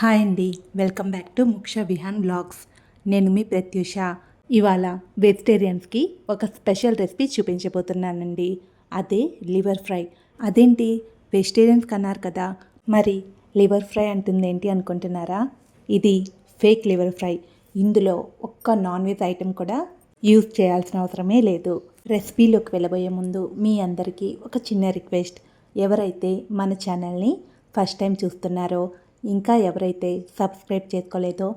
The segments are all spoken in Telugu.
హాయ్ అండి. Welcome back to Muksha Vihaan blogs. నేను మీ ప్రత్యూష. ఇవాళ వెజిటేరియన్స్కి ఒక స్పెషల్ రెసిపీ చూపించబోతున్నానండి. అదే లివర్ ఫ్రై. అదేంటి? వెజిటేరియన్స్ అన్నారు కదా. మరి లివర్ ఫ్రై అంటుంది ఏంటి అనుకుంటున్నారా? ఇది ఫేక్ లివర్ ఫ్రై. ఇందులో ఒక్క నాన్ వెజ్ ఐటెం కూడా యూజ్ చేయాల్సిన అవసరమే లేదు. రెసిపీలోకి వెళ్ళబోయే ముందు మీ అందరికీ ఒక చిన్న రిక్వెస్ట్. ఎవరైతే మన ఛానల్ని ఫస్ట్ టైం చూస్తున్నారో ఇంకా ఎవరైతే సబ్స్క్రైబ్ చేసుకోలేదో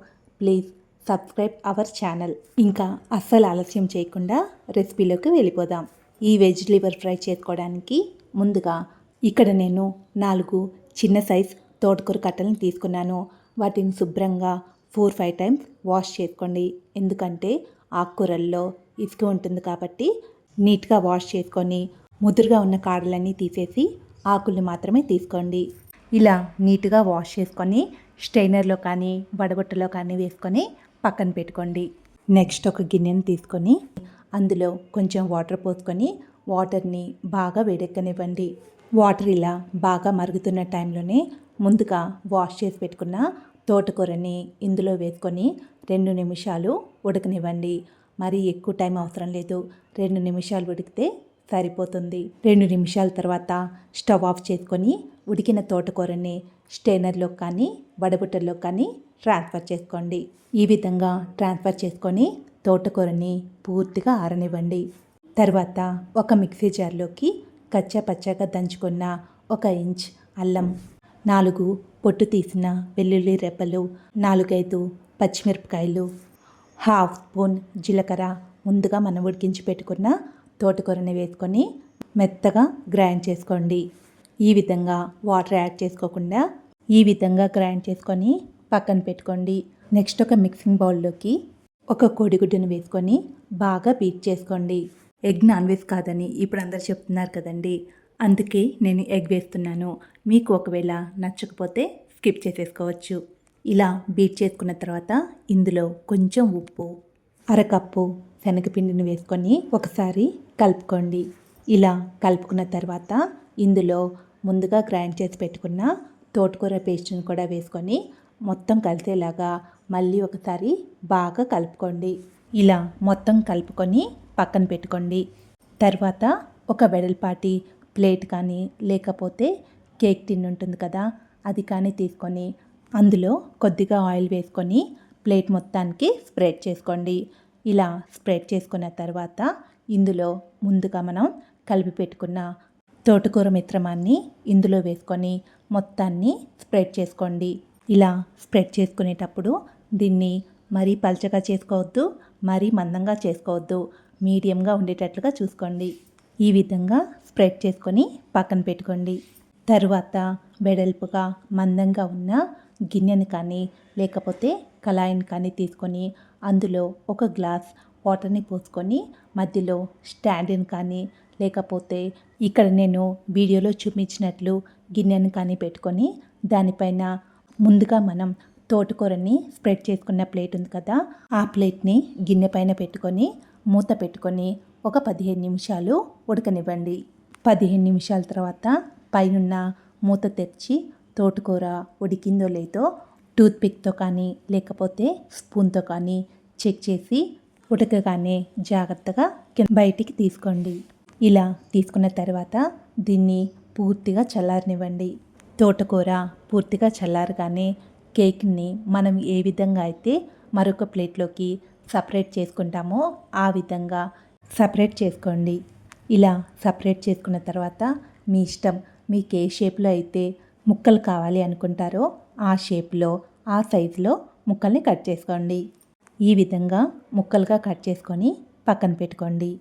ప్లీజ్ సబ్స్క్రైబ్ అవర్ ఛానల్. ఇంకా అస్సలు ఆలస్యం చేయకుండా రెసిపీలోకి వెళ్ళిపోదాం. ఈ వెజ్ లివర్ ఫ్రై చేసుకోవడానికి ముందుగా ఇక్కడ నేను నాలుగు చిన్న సైజ్ తోటకూర కట్టలను తీసుకున్నాను. వాటిని శుభ్రంగా ఫోర్ ఫైవ్ టైమ్స్ వాష్ చేసుకోండి. ఎందుకంటే ఆకుకూరల్లో ఇసుక ఉంటుంది కాబట్టి నీట్గా వాష్ చేసుకొని ముదురుగా ఉన్న కాడలన్నీ తీసేసి ఆకుల్ని మాత్రమే తీసుకోండి. ఇలా నీట్గా వాష్ చేసుకొని స్ట్రైనర్లో కానీ వడగొట్టలో కానీ వేసుకొని పక్కన పెట్టుకోండి. నెక్స్ట్ ఒక గిన్నెని తీసుకొని అందులో కొంచెం వాటర్ పోసుకొని వాటర్ని బాగా వేడెక్కనివ్వండి. వాటర్ ఇలా బాగా మరుగుతున్న టైంలోనే ముందుగా వాష్ చేసి పెట్టుకున్న తోటకూరని ఇందులో వేసుకొని రెండు నిమిషాలు ఉడకనివ్వండి. మరి ఎక్కువ టైం అవసరం లేదు. రెండు నిమిషాలు ఉడికితే సరిపోతుంది. రెండు నిమిషాల తర్వాత స్టవ్ ఆఫ్ చేసుకొని ఉడికిన తోటకూరని స్టెయినర్లో కానీ వడబుట్టల్లో కానీ ట్రాన్స్ఫర్ చేసుకోండి. ఈ విధంగా ట్రాన్స్ఫర్ చేసుకొని తోటకూరని పూర్తిగా ఆరనివ్వండి. తర్వాత ఒక మిక్సీ జార్లోకి కచ్చా పచ్చగా దంచుకున్న ఒక ఇంచ్ అల్లం నాలుగు పొట్టు తీసిన వెల్లుల్లి రెప్పలు నాలుగైదు పచ్చిమిరపకాయలు హాఫ్ స్పూన్ జీలకర్ర ముందుగా మనం ఉడికించి పెట్టుకున్న తోటకూరని వేసుకొని మెత్తగా గ్రైండ్ చేసుకోండి. ఈ విధంగా వాటర్ యాడ్ చేసుకోకుండా ఈ విధంగా గ్రైండ్ చేసుకొని పక్కన పెట్టుకోండి. నెక్స్ట్ ఒక మిక్సింగ్ బౌల్లోకి ఒక కోడిగుడ్డును వేసుకొని బాగా బీట్ చేసుకోండి. ఎగ్ నాన్ వెజ్ కాదని ఇప్పుడు అందరు చెప్తున్నారు కదండి. అందుకే నేను ఎగ్ వేస్తున్నాను. మీకు ఒకవేళ నచ్చకపోతే స్కిప్ చేసేసుకోవచ్చు. ఇలా బీట్ చేసుకున్న తర్వాత ఇందులో కొంచెం ఉప్పు అరకప్పు శనగపిండిని వేసుకొని ఒకసారి కలుపుకోండి. ఇలా కలుపుకున్న తర్వాత ఇందులో ముందుగా గ్రైండ్ చేసి పెట్టుకున్న తోటకూర పేస్ట్ని కూడా వేసుకొని మొత్తం కలిసేలాగా మళ్ళీ ఒకసారి బాగా కలుపుకోండి. ఇలా మొత్తం కలుపుకొని పక్కన పెట్టుకోండి. తర్వాత ఒక వెడల్పాటి ప్లేట్ కానీ లేకపోతే కేక్ టిన్ ఉంటుంది కదా అది కానీ తీసుకొని అందులో కొద్దిగా ఆయిల్ వేసుకొని ప్లేట్ మొత్తానికి స్ప్రెడ్ చేసుకోండి. ఇలా స్ప్రెడ్ చేసుకున్న తర్వాత ఇందులో ముందుగా మనం కలిపి పెట్టుకున్న తోటకూర మిశ్రమాన్ని ఇందులో వేసుకొని మొత్తాన్ని స్ప్రెడ్ చేసుకోండి. ఇలా స్ప్రెడ్ చేసుకునేటప్పుడు దీన్ని మరీ పల్చగా చేసుకోవద్దు మరీ మందంగా చేసుకోవద్దు. మీడియంగా ఉండేటట్లుగా చూసుకోండి. ఈ విధంగా స్ప్రెడ్ చేసుకొని పక్కన పెట్టుకోండి. తరువాత వెడల్పుగా మందంగా ఉన్న గిన్నెని కానీ లేకపోతే కళాయిని కానీ తీసుకొని అందులో ఒక గ్లాస్ వాటర్ని పోసుకొని మధ్యలో స్టాండ్ని కానీ లేకపోతే ఇక్కడ నేను వీడియోలో చూపించినట్లు గిన్నెను కానీ పెట్టుకొని దానిపైన ముందుగా మనం తోటకూరని స్ప్రెడ్ చేసుకున్న ప్లేట్ ఉంది కదా ఆ ప్లేట్ని గిన్నె పైన పెట్టుకొని మూత పెట్టుకొని ఒక పదిహేను నిమిషాలు ఉడకనివ్వండి. పదిహేను నిమిషాల తర్వాత పైనున్న మూత తెరిచి తోటకూర ఉడికిందో లేదో టూత్పిక్తో కానీ లేకపోతే స్పూన్తో కానీ చెక్ చేసి ఉడకగానే జాగ్రత్తగా బయటికి తీసుకోండి. ఇలా తీసుకున్న తర్వాత దీన్ని పూర్తిగా చల్లారనివ్వండి. తోటకూర పూర్తిగా చల్లారగానే కేక్ని మనం ఏ విధంగా అయితే మరొక ప్లేట్లోకి సపరేట్ చేసుకుంటామో ఆ విధంగా సపరేట్ చేసుకోండి. ఇలా సపరేట్ చేసుకున్న తర్వాత మీ ఇష్టం మీకు ఏ షేప్లో అయితే ముక్కలు కావాలి అనుకుంటారో ఆ షేప్లో ఆ సైజులో ముక్కల్ని కట్ చేసుకోండి. ఈ విధంగా ముక్కలుగా కట్ చేసుకొని పక్కన పెట్టుకోండి.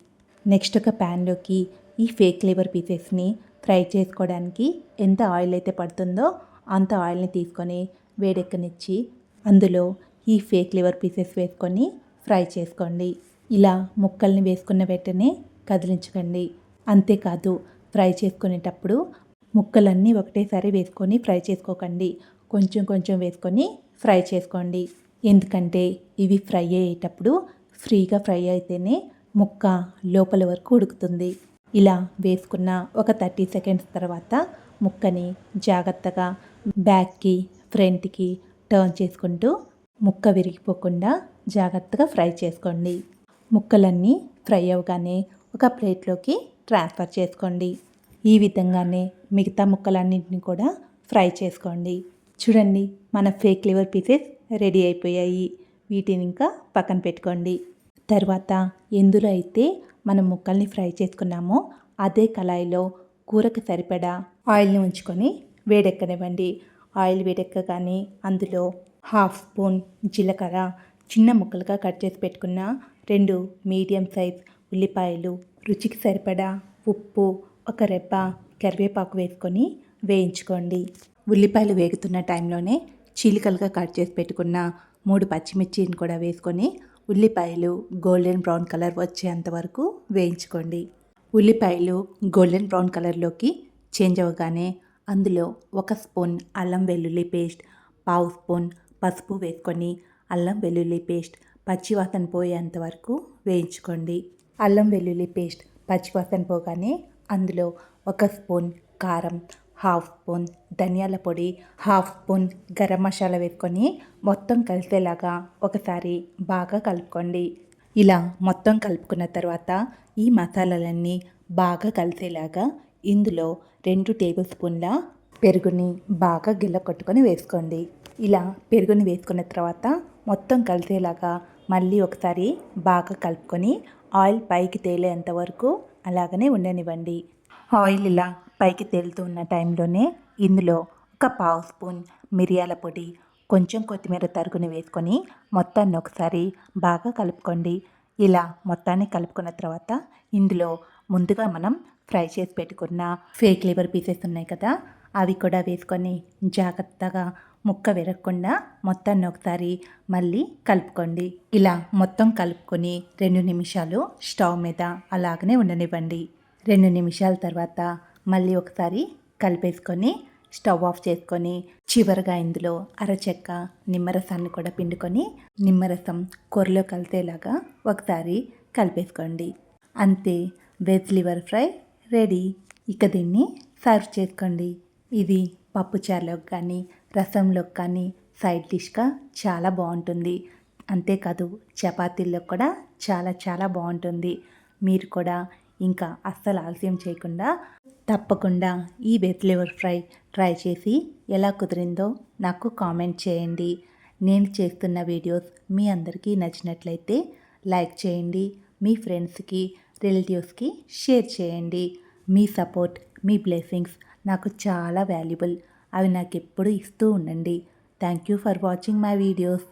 నెక్స్ట్ ఒక ప్యాన్లోకి ఈ ఫేక్ లేబర్ పీసెస్ని ఫ్రై చేసుకోవడానికి ఎంత ఆయిల్ అయితే పడుతుందో అంత ఆయిల్ని తీసుకొని వేడెక్కనిచ్చి అందులో ఈ ఫేక్ లివర్ పీసెస్ వేసుకొని ఫ్రై చేసుకోండి. ఇలా ముక్కల్ని వేసుకున్న వెంటనే కదిలించకండి. అంతేకాదు ఫ్రై చేసుకునేటప్పుడు ముక్కలన్నీ ఒకటేసారి వేసుకొని ఫ్రై చేసుకోకండి. కొంచెం కొంచెం వేసుకొని ఫ్రై చేసుకోండి. ఎందుకంటే ఇవి ఫ్రై అయ్యేటప్పుడు ఫ్రీగా ఫ్రై అయితేనే ముక్క లోపల వరకు ఉడుకుతుంది. ఇలా వేసుకున్న ఒక థర్టీ సెకండ్స్ తర్వాత ముక్కని జాగ్రత్తగా బ్యాక్కి ఫ్రంట్కి టర్న్ చేసుకుంటూ ముక్క విరిగిపోకుండా జాగ్రత్తగా ఫ్రై చేసుకోండి. ముక్కలన్నీ ఫ్రై అవగానే ఒక ప్లేట్లోకి ట్రాన్స్ఫర్ చేసుకోండి. ఈ విధంగానే మిగతా ముక్కలన్నింటినీ కూడా ఫ్రై చేసుకోండి. చూడండి మన ఫేక్ లివర్ పీసెస్ రెడీ అయిపోయాయి. వీటిని ఇంకా పక్కన పెట్టుకోండి. తర్వాత ఎందులో అయితే మనం ముక్కల్ని ఫ్రై చేసుకున్నామో అదే కళాయిలో కూరకు సరిపడా ఆయిల్ని ఉంచుకొని వేడెక్కనివ్వండి. ఆయిల్ వేడెక్కగానే అందులో హాఫ్ స్పూన్ జీలకర్ర చిన్న ముక్కలుగా కట్ చేసి పెట్టుకున్న రెండు మీడియం సైజ్ ఉల్లిపాయలు రుచికి సరిపడా ఉప్పు ఒక రెబ్బ కరివేపాకు వేసుకొని వేయించుకోండి. ఉల్లిపాయలు వేగుతున్న టైంలోనే చీలికలుగా కట్ చేసి పెట్టుకున్న మూడు పచ్చిమిర్చిని కూడా వేసుకొని ఉల్లిపాయలు గోల్డెన్ బ్రౌన్ కలర్ వచ్చేంత వరకు వేయించుకోండి. ఉల్లిపాయలు గోల్డెన్ బ్రౌన్ కలర్లోకి చేంజ్ అవ్వగానే అందులో ఒక స్పూన్ అల్లం వెల్లుల్లి పేస్ట్ పావు స్పూన్ పసుపు వేసుకొని అల్లం వెల్లుల్లి పేస్ట్ పచ్చివాసన పోయేంత వరకు వేయించుకోండి. అల్లం వెల్లుల్లి పేస్ట్ పచ్చివాసన పోగానే అందులో ఒక స్పూన్ కారం హాఫ్ స్పూన్ ధనియాల పొడి హాఫ్ స్పూన్ గరం మసాలా వేసుకొని మొత్తం కలిసేలాగా ఒకసారి బాగా కలుపుకోండి. ఇలా మొత్తం కలుపుకున్న తర్వాత ఈ మసాలాలన్నీ బాగా కలిసేలాగా ఇందులో రెండు టేబుల్ స్పూన్ల పెరుగుని బాగా గిల్ల కొట్టుకొని వేసుకోండి. ఇలా పెరుగుని వేసుకున్న తర్వాత మొత్తం కలిసేలాగా మళ్ళీ ఒకసారి బాగా కలుపుకొని ఆయిల్ పైకి తేలేంత వరకు అలాగనే ఉండనివ్వండి. ఆయిల్ ఇలా పైకి తేలుతున్న టైంలోనే ఇందులో ఒక పావు స్పూన్ మిరియాల పొడి కొంచెం కొత్తిమీర తరుగుని వేసుకొని మొత్తాన్ని ఒకసారి బాగా కలుపుకోండి. ఇలా మొత్తాన్ని కలుపుకున్న తర్వాత ఇందులో ముందుగా మనం ఫ్రై చేసి పెట్టుకున్న ఫేక్ లేబర్ పీసెస్ ఉన్నాయి కదా అవి కూడా వేసుకొని జాగ్రత్తగా ముక్క విరగకుండా మొత్తాన్ని ఒకసారి మళ్ళీ కలుపుకోండి. ఇలా మొత్తం కలుపుకొని రెండు నిమిషాలు స్టవ్ మీద అలాగనే ఉండనివ్వండి. రెండు నిమిషాల తర్వాత మళ్ళీ ఒకసారి కలిపేసుకొని స్టవ్ ఆఫ్ చేసుకొని చివరగా ఇందులో అరచెక్క నిమ్మరసాన్ని కూడా పిండుకొని నిమ్మరసం కూరలో కలిసేలాగా ఒకసారి కలిపేసుకోండి. అంతే వెజ్ లివర్ ఫ్రై రెడీ. ఇక దీన్ని సర్వ్ చేసుకోండి. ఇది పప్పుచారులోకి కానీ రసంలోకి కానీ సైడ్ డిష్గా చాలా బాగుంటుంది. అంతేకాదు చపాతీల్లో కూడా చాలా చాలా బాగుంటుంది. మీరు కూడా ఇంకా అస్సలు ఆలస్యం చేయకుండా తప్పకుండా ఈ వెజ్ ఫ్రై ట్రై చేసి ఎలా కుదిరిందో నాకు కామెంట్ చేయండి. నేను చేస్తున్న వీడియోస్ మీ అందరికీ నచ్చినట్లయితే లైక్ చేయండి మీ ఫ్రెండ్స్కి రిలేటివ్స్కి షేర్ చేయండి. మీ సపోర్ట్ మీ బ్లెస్సింగ్స్ నాకు చాలా వాల్యుబుల్. అవి నాకు ఎప్పుడు ఇస్తూ ఉండండి. Thank you for watching my videos.